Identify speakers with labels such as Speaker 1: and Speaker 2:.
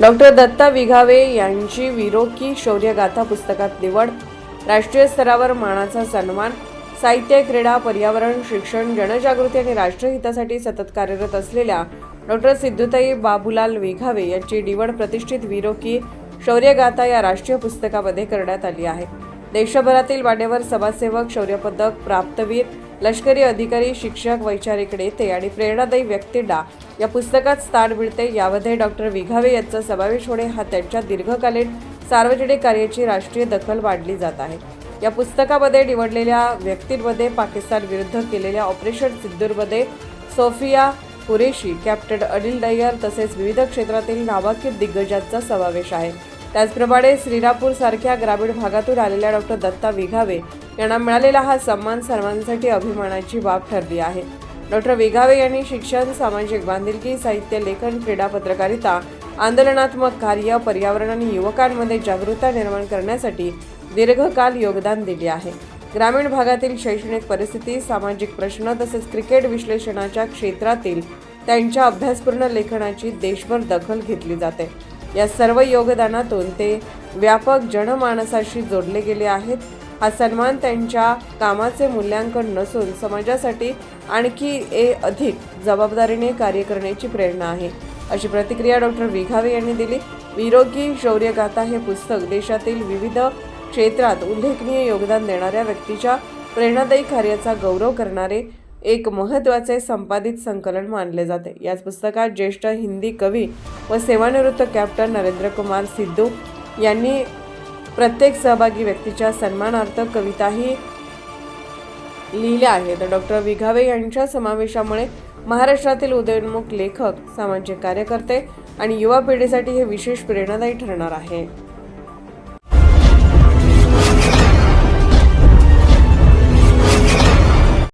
Speaker 1: Doctor Datta Vighave यांची विरोकी शौर्यगाथा पुस्तकात निवड. राष्ट्रीय स्तरावर मानाचा सन्मान. साहित्य क्रीडा पर्यावरण शिक्षण जनजागृती आणि राष्ट्रहितासाठी सतत कार्यरत असलेल्या डॉक्टर सिद्धुताई बाबूलाल विघावे यांची निवड प्रतिष्ठित विरोकी शौर्यगाथा या राष्ट्रीय पुस्तकामध्ये करण्यात आली आहे. देशभरातील मान्यवर समाजसेवक शौर्यपदक प्राप्तवीर लष्करी अधिकारी शिक्षक वैचारिक नेते आणि प्रेरणादायी व्यक्तींना या पुस्तकात स्थान मिळते. यामध्ये डॉक्टर विघावे यांचा समावेश होणे हा त्यांच्या दीर्घकालीन सार्वजनिक कार्याची राष्ट्रीय दखल मांडली जात आहे. या पुस्तकामध्ये निवडलेल्या व्यक्तींमध्ये पाकिस्तान विरुद्ध केलेल्या ऑपरेशन सिद्धूरमध्ये सोफिया कुरेशी कॅप्टन अनिल नय्यर तसेच विविध क्षेत्रातील नामांकित दिग्गजांचा समावेश आहे. त्याचप्रमाणे श्रीरापूर सारख्या ग्रामीण भागातून आलेल्या डॉक्टर दत्ता विघावे यांना मिळालेला हा सन्मान सर्वांसाठी अभिमानाची बाब ठरली आहे. डॉक्टर वेगावे यांनी शिक्षण सामाजिक बांधिलकी साहित्य लेखन क्रीडा पत्रकारिता आंदोलनात्मक कार्य पर्यावरण आणि युवकांमध्ये जागरूकता निर्माण करण्यासाठी दीर्घकाल योगदान दिले आहे. ग्रामीण भागातील शैक्षणिक परिस्थिती सामाजिक प्रश्न तसेच क्रिकेट विश्लेषणाच्या क्षेत्रातील त्यांच्या अभ्यासपूर्ण लेखनाची देशभर दखल घेतली जाते. या सर्व योगदानातून ते व्यापक जनमानसाशी जोडले गेले आहेत. हा सन्मान त्यांच्या कामाचे मूल्यांकन नसून समाजासाठी आणखी ए अधिक जबाबदारीने कार्य करण्याची प्रेरणा आहे. अशी प्रतिक्रिया डॉक्टर विघावे यांनी दिली. विरोगी शौर्यगाथा हे पुस्तक देशातील विविध क्षेत्रात उल्लेखनीय योगदान देणाऱ्या व्यक्तीच्या प्रेरणादायी कार्याचा गौरव करणारे एक महत्त्वाचे संपादित संकलन मानले जाते. याच पुस्तकात ज्येष्ठ हिंदी कवी व सेवानिवृत्त कॅप्टन नरेंद्र कुमार सिद्धू यांनी प्रत्येक सहभागी व्यक्तीच्या सन्मानार्थ कविताही लिहिल्या आहेत. डॉक्टर विघावे यांच्या समावेशामुळे महाराष्ट्रातील उदयोन्मुख लेखक सामाजिक कार्यकर्ते आणि युवा पिढीसाठी हे विशेष प्रेरणादायी ठरणार आहे.